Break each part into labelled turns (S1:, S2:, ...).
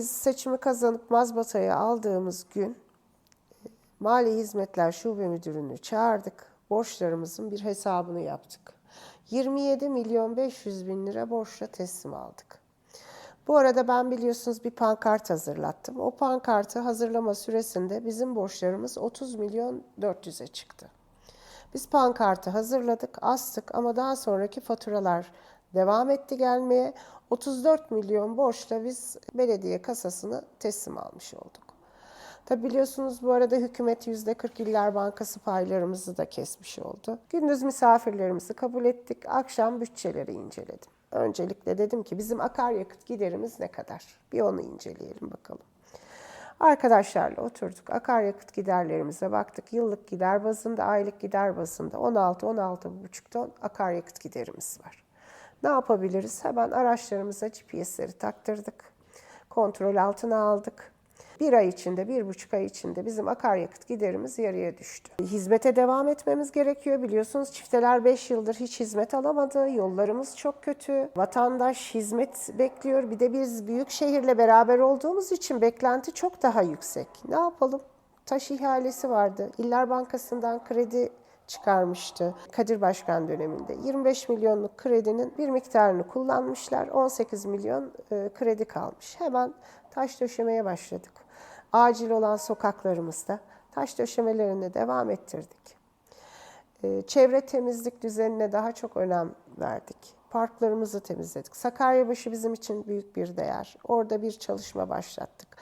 S1: biz seçimi kazanıp mazbatayı aldığımız gün e, Mali Hizmetler Şube Müdürünü çağırdık. Borçlarımızın bir hesabını yaptık. 27 milyon 500 bin lira borçla teslim aldık. Bu arada ben biliyorsunuz bir pankart hazırlattım. O pankartı hazırlama süresinde bizim borçlarımız 30 milyon 400'e çıktı. Biz pankartı hazırladık, astık ama daha sonraki faturalar devam etti gelmeye. 34 milyon borçla biz belediye kasasını teslim almış olduk. Tabi biliyorsunuz bu arada hükümet %40 İller Bankası paylarımızı da kesmiş oldu. Gündüz misafirlerimizi kabul ettik, akşam bütçeleri inceledim. Öncelikle dedim ki bizim akaryakıt giderimiz ne kadar? Bir onu inceleyelim bakalım. Arkadaşlarla oturduk. Akaryakıt giderlerimize baktık. Yıllık gider bazında, aylık gider bazında 16-16,5 ton akaryakıt giderimiz var. Ne yapabiliriz? Hemen araçlarımıza GPS'leri taktırdık. Kontrol altına aldık. Bir ay içinde, bir buçuk ay içinde bizim akaryakıt giderimiz yarıya düştü. Hizmete devam etmemiz gerekiyor. Biliyorsunuz çifteler 5 yıldır hiç hizmet alamadı. Yollarımız çok kötü. Vatandaş hizmet bekliyor. Bir de biz büyük şehirle beraber olduğumuz için beklenti çok daha yüksek. Ne yapalım? Taş ihalesi vardı. İller Bankası'ndan kredi çıkarmıştı Kadir Başkan döneminde. 25 milyonluk kredinin bir miktarını kullanmışlar. 18 milyon e, kredi kalmış. Hemen taş döşemeye başladık. Acil olan sokaklarımızda taş döşemelerine devam ettirdik. E, çevre temizlik düzenine daha çok önem verdik. Parklarımızı temizledik. Sakaryabaşı bizim için büyük bir değer. Orada bir çalışma başlattık.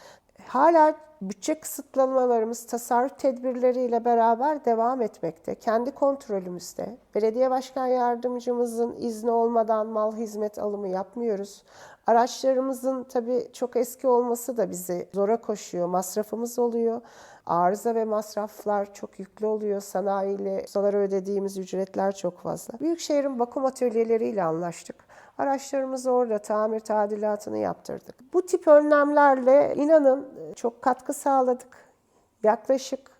S1: Hala bütçe kısıtlamalarımız tasarruf tedbirleriyle beraber devam etmekte. Kendi kontrolümüzde. Belediye başkan yardımcımızın izni olmadan mal hizmet alımı yapmıyoruz. Araçlarımızın tabii çok eski olması da bizi zora koşuyor. Masrafımız oluyor. Arıza ve masraflar çok yüklü oluyor. Sanayiyle ustalara ödediğimiz ücretler çok fazla. Büyükşehir'in bakım atölyeleriyle anlaştık. Araçlarımızı orada tamir tadilatını yaptırdık. Bu tip önlemlerle inanın çok katkı sağladık. Yaklaşık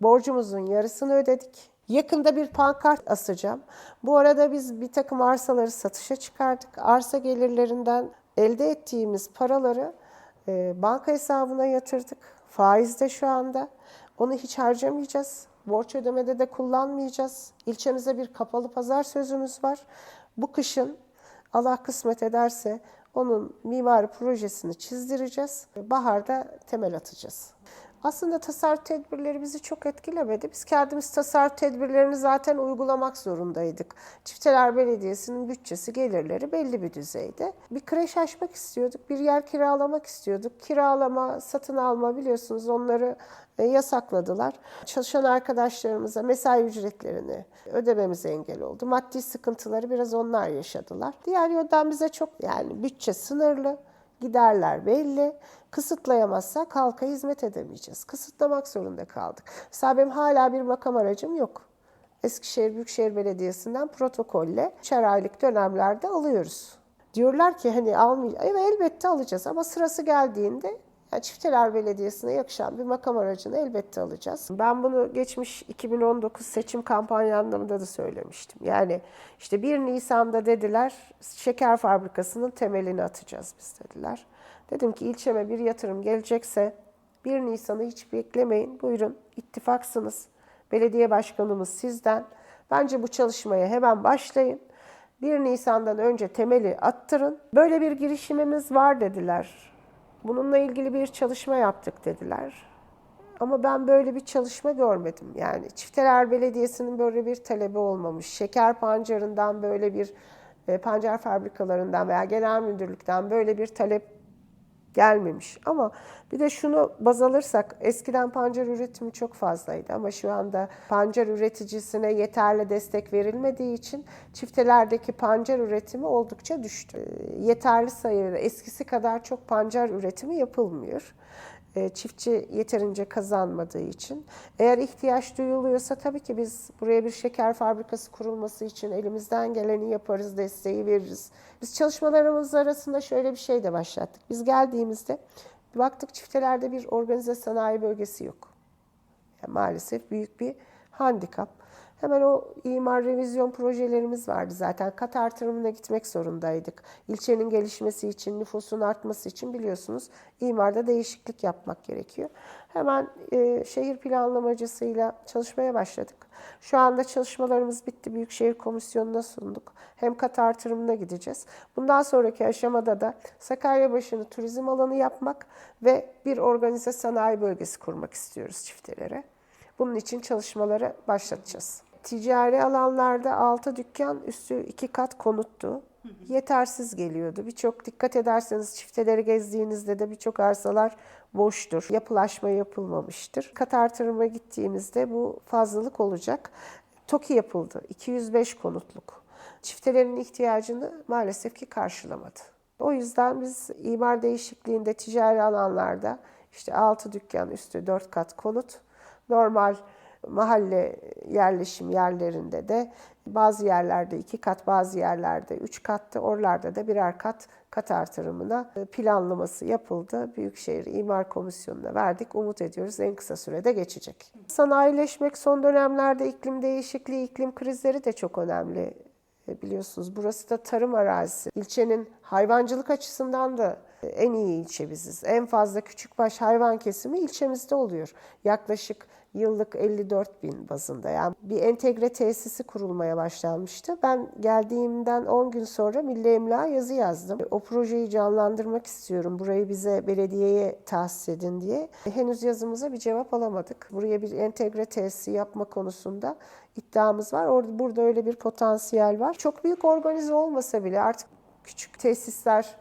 S1: borcumuzun yarısını ödedik. Yakında bir pankart asacağım. Bu arada biz bir takım arsaları satışa çıkardık. Arsa gelirlerinden elde ettiğimiz paraları e, banka hesabına yatırdık. Faizde şu anda. Onu hiç harcamayacağız. Borç ödemede de kullanmayacağız. İlçemize bir kapalı pazar sözümüz var. Bu kışın Allah kısmet ederse onun mimari projesini çizdireceğiz. Baharda temel atacağız. Aslında tasarruf tedbirleri bizi çok etkilemedi. Biz kendimiz tasarruf tedbirlerini zaten uygulamak zorundaydık. Çifteler Belediyesi'nin bütçesi, gelirleri belli bir düzeyde. Bir kreş açmak istiyorduk, bir yer kiralamak istiyorduk. Kiralama, satın alma biliyorsunuz onları e, yasakladılar. Çalışan arkadaşlarımıza mesai ücretlerini ödememize engel oldu. Maddi sıkıntıları biraz onlar yaşadılar. Diğer yönden bize çok yani bütçe sınırlı giderler belli. Kısıtlayamazsak halka hizmet edemeyeceğiz. Kısıtlamak zorunda kaldık. Mesela benim hala bir makam aracım yok. Eskişehir Büyükşehir Belediyesi'nden protokolle 3 aylık dönemlerde alıyoruz. Diyorlar ki hani almayacağız. Evet elbette alacağız ama sırası geldiğinde yani Çifteler Belediyesi'ne yakışan bir makam aracını elbette alacağız. Ben bunu geçmiş 2019 seçim kampanyamda da söylemiştim. Yani işte 1 Nisan'da dediler şeker fabrikasının temelini atacağız biz dediler. Dedim ki ilçeme bir yatırım gelecekse 1 Nisan'ı hiç beklemeyin. Buyurun ittifaksınız. Belediye başkanımız sizden. Bence bu çalışmaya hemen başlayın. 1 Nisan'dan önce temeli attırın. Böyle bir girişimimiz var dediler. Bununla ilgili bir çalışma yaptık dediler. Ama ben böyle bir çalışma görmedim. Yani Çifteler Belediyesi'nin böyle bir talebi olmamış. Şeker pancarından böyle bir e, pancar fabrikalarından veya genel müdürlükten böyle bir talep gelmemiş. Ama bir de şunu baz alırsak eskiden pancar üretimi çok fazlaydı ama şu anda pancar üreticisine yeterli destek verilmediği için çiftelerdeki pancar üretimi oldukça düştü. Ee, yeterli sayıda eskisi kadar çok pancar üretimi yapılmıyor. E, çiftçi yeterince kazanmadığı için. Eğer ihtiyaç duyuluyorsa tabii ki biz buraya bir şeker fabrikası kurulması için elimizden geleni yaparız, desteği veririz. Biz çalışmalarımız arasında şöyle bir şey de başlattık. Biz geldiğimizde baktık çiftelerde bir organize sanayi bölgesi yok. Yani maalesef büyük bir handikap. Hemen o imar revizyon projelerimiz vardı zaten. Kat artırımına gitmek zorundaydık. İlçenin gelişmesi için, nüfusun artması için biliyorsunuz imarda değişiklik yapmak gerekiyor. Hemen e, şehir planlamacısıyla çalışmaya başladık. Şu anda çalışmalarımız bitti. Büyükşehir Komisyonu'na sunduk. Hem kat artırımına gideceğiz. Bundan sonraki aşamada da Sakaryabaşı'nı turizm alanı yapmak ve bir organize sanayi bölgesi kurmak istiyoruz çiftelere. Bunun için çalışmaları başlatacağız. Ticari alanlarda 6 dükkan üstü 2 kat konuttu. Yetersiz geliyordu. Birçok dikkat ederseniz çifteleri gezdiğinizde de birçok arsalar boştur. Yapılaşma yapılmamıştır. Kat artırıma gittiğimizde bu fazlalık olacak. TOKİ yapıldı. 205 konutluk. Çiftelerin ihtiyacını maalesef ki karşılamadı. O yüzden biz imar değişikliğinde ticari alanlarda işte 6 dükkan üstü 4 kat konut, normal mahalle yerleşim yerlerinde de bazı yerlerde iki kat, bazı yerlerde üç kattı. Oralarda da birer kat kat artırımına planlaması yapıldı. Büyükşehir İmar Komisyonu'na verdik. Umut ediyoruz en kısa sürede geçecek. Sanayileşmek son dönemlerde iklim değişikliği, iklim krizleri de çok önemli E, biliyorsunuz. Burası da tarım arazisi. İlçenin hayvancılık açısından da en iyi ilçe biziz. En fazla küçükbaş hayvan kesimi ilçemizde oluyor. Yaklaşık yıllık 54 bin bazında. Yani bir entegre tesisi kurulmaya başlanmıştı. Ben geldiğimden 10 gün sonra Milli Emlak'a yazı yazdım. O projeyi canlandırmak istiyorum. Burayı bize belediyeye tahsis edin diye. Henüz yazımıza bir cevap alamadık. Buraya bir entegre tesisi yapma konusunda iddiamız var. Orada burada öyle bir potansiyel var. Çok büyük organize olmasa bile artık küçük tesisler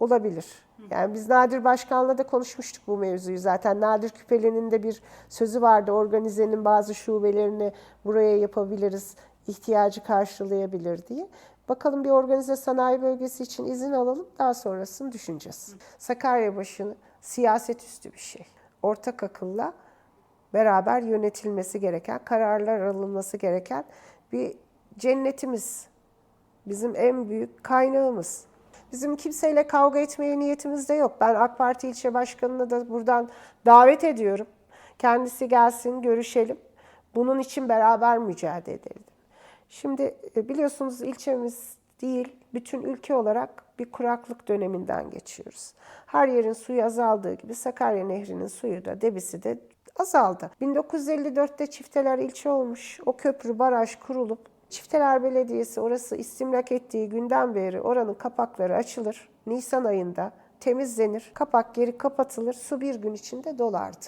S1: olabilir. Yani biz Nadir Başkan'la da konuşmuştuk bu mevzuyu zaten. Nadir Küpeli'nin de bir sözü vardı. Organizenin bazı şubelerini buraya yapabiliriz, ihtiyacı karşılayabilir diye. Bakalım bir organize sanayi bölgesi için izin alalım, daha sonrasını düşüneceğiz. Sakaryabaşı'nı siyaset üstü bir şey. Ortak akılla beraber yönetilmesi gereken, kararlar alınması gereken bir cennetimiz. Bizim en büyük kaynağımız. Bizim kimseyle kavga etmeye niyetimiz de yok. Ben AK Parti ilçe başkanını da buradan davet ediyorum. Kendisi gelsin, görüşelim. Bunun için beraber mücadele edelim. Şimdi e, biliyorsunuz ilçemiz değil, bütün ülke olarak bir kuraklık döneminden geçiyoruz. Her yerin suyu azaldığı gibi Sakarya Nehri'nin suyu da, debisi de azaldı. 1954'te çifteler ilçe olmuş. O köprü, baraj kurulup Çifteler Belediyesi orası istimlak ettiği günden beri oranın kapakları açılır. Nisan ayında temizlenir. Kapak geri kapatılır. Su bir gün içinde dolardı.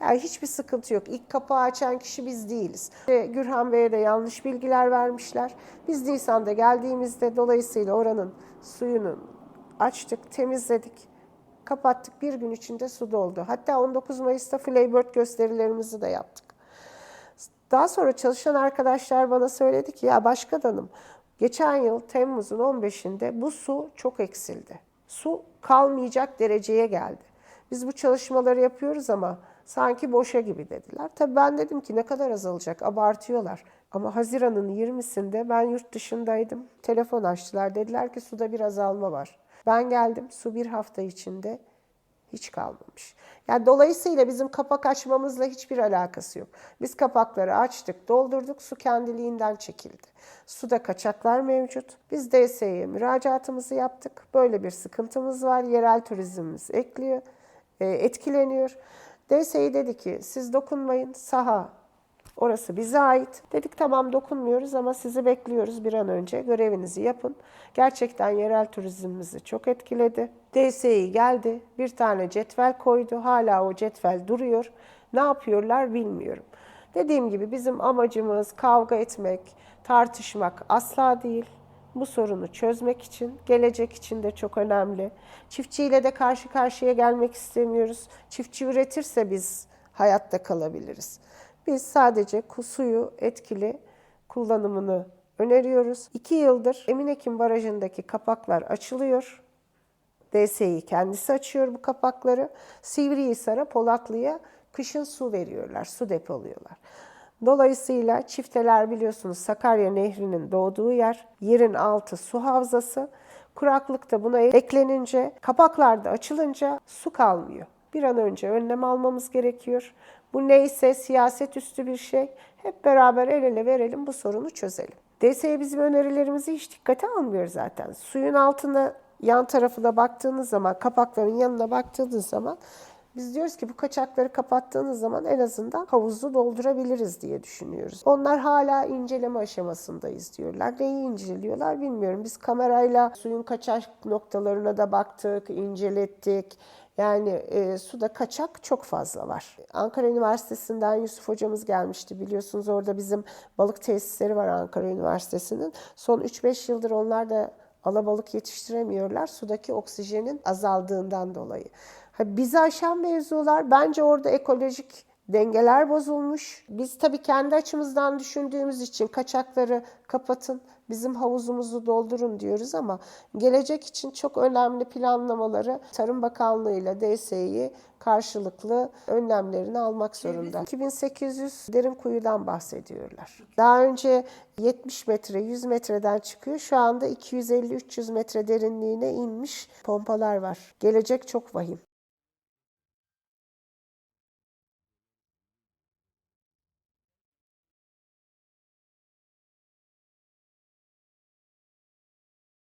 S1: Yani hiçbir sıkıntı yok. İlk kapağı açan kişi biz değiliz. Ve Gürhan Bey'e de yanlış bilgiler vermişler. Biz Nisan'da geldiğimizde dolayısıyla oranın suyunu açtık, temizledik, kapattık. Bir gün içinde su doldu. Hatta 19 Mayıs'ta Flaybird gösterilerimizi de yaptık. Daha sonra çalışan arkadaşlar bana söyledi ki ya başkanım geçen yıl Temmuz'un 15'inde bu su çok eksildi. Su kalmayacak dereceye geldi. Biz bu çalışmaları yapıyoruz ama sanki boşa gibi dediler. Tabii ben dedim ki ne kadar azalacak abartıyorlar. Ama Haziran'ın 20'sinde ben yurt dışındaydım. Telefon açtılar dediler ki suda bir azalma var. Ben geldim su bir hafta içinde hiç kalmamış. Yani dolayısıyla bizim kapak açmamızla hiçbir alakası yok. Biz kapakları açtık, doldurduk, su kendiliğinden çekildi. Suda kaçaklar mevcut. Biz DSE'ye müracaatımızı yaptık. Böyle bir sıkıntımız var. Yerel turizmimiz ekliyor, e, etkileniyor. DSE dedi ki siz dokunmayın, saha Orası bize ait. Dedik tamam dokunmuyoruz ama sizi bekliyoruz bir an önce. Görevinizi yapın. Gerçekten yerel turizmimizi çok etkiledi. DSİ geldi. Bir tane cetvel koydu. Hala o cetvel duruyor. Ne yapıyorlar bilmiyorum. Dediğim gibi bizim amacımız kavga etmek, tartışmak asla değil. Bu sorunu çözmek için, gelecek için de çok önemli. Çiftçiyle de karşı karşıya gelmek istemiyoruz. Çiftçi üretirse biz hayatta kalabiliriz. Biz sadece suyu etkili kullanımını öneriyoruz. İki yıldır Eminekim Barajı'ndaki kapaklar açılıyor. DSİ kendisi açıyor bu kapakları. Sivrihisar'a, Polatlı'ya kışın su veriyorlar, su depoluyorlar. Dolayısıyla çifteler biliyorsunuz Sakarya Nehri'nin doğduğu yer, yerin altı su havzası. Kuraklıkta buna eklenince, kapaklar da açılınca su kalmıyor. Bir an önce önlem almamız gerekiyor. Bu neyse siyaset üstü bir şey. Hep beraber el ele verelim bu sorunu çözelim. DSE bizim önerilerimizi hiç dikkate almıyor zaten. Suyun altında yan tarafına baktığınız zaman, kapakların yanına baktığınız zaman biz diyoruz ki bu kaçakları kapattığınız zaman en azından havuzu doldurabiliriz diye düşünüyoruz. Onlar hala inceleme aşamasındayız diyorlar. Neyi inceliyorlar bilmiyorum. Biz kamerayla suyun kaçak noktalarına da baktık, incelettik. Yani e, suda kaçak çok fazla var. Ankara Üniversitesi'nden Yusuf hocamız gelmişti biliyorsunuz orada bizim balık tesisleri var Ankara Üniversitesi'nin. Son 3-5 yıldır onlar da alabalık yetiştiremiyorlar sudaki oksijenin azaldığından dolayı. Ha, bizi aşan mevzular bence orada ekolojik dengeler bozulmuş. Biz tabii kendi açımızdan düşündüğümüz için kaçakları kapatın, bizim havuzumuzu doldurun diyoruz ama gelecek için çok önemli planlamaları Tarım Bakanlığı ile DSE'yi karşılıklı önlemlerini almak zorunda. 2800 derin kuyudan bahsediyorlar. Daha önce 70 metre, 100 metreden çıkıyor. Şu anda 250-300 metre derinliğine inmiş pompalar var. Gelecek çok vahim.